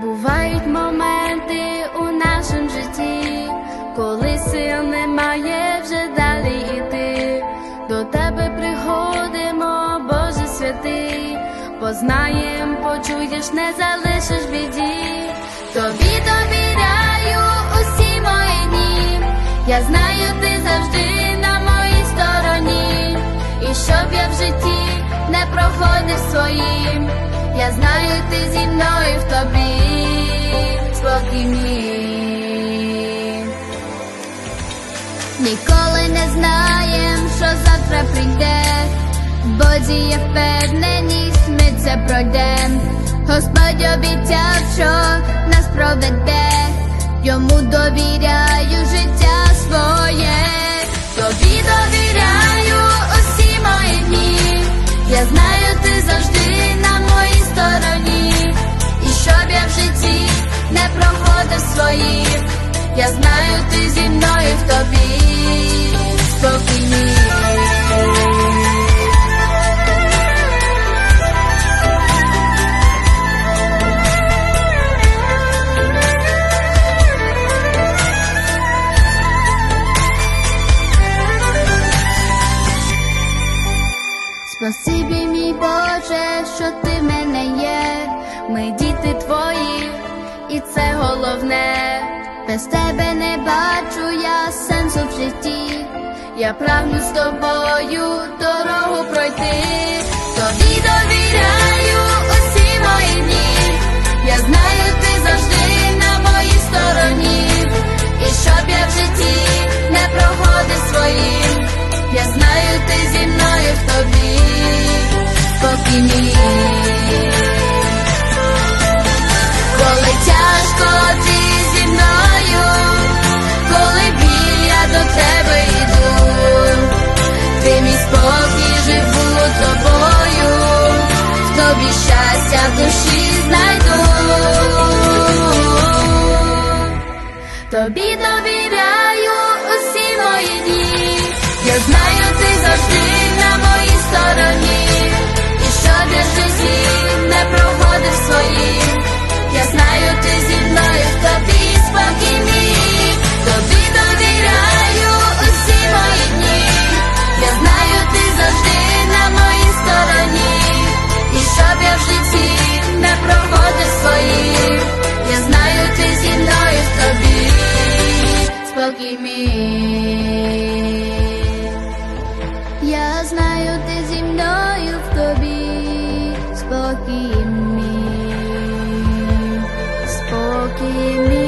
Бувають моменти у нашому житті, коли сил немає вже далі йти. До тебе приходимо, Боже святий, познаєм, почуєш, не залишиш біді. Тобі довіряю усі мої дні. Я знаю, ти завжди на моїй стороні. І щоб я в житті не проходив своїм, я знаю, ти зі мною в тобі спокій мій. Ніколи не знаєм, що завтра прийде, бо діє впевненість, ми це пройдем. Господь обіцяв, що нас проведе, йому довіряю життя я знаю, ти зі мною в тобі спокій мій. Спасибі, мій Боже, що ти в мене є. Ми діти твої. Без тебе не бачу я сенсу в житті. Я прагну з тобою дорогу пройти. Тобі довіряю усі мої дні. Я знаю, ти завжди на моїй стороні. І щоб я в житті не проходив своїм. Я знаю, ти зі мною в тобі спокій щастя душі знайду. Тобі довіряю усі мої дні. Я знаю, ти завжди глибокими. Я знаю, ти зі мною в тобі спокій ми, спокій спокійний.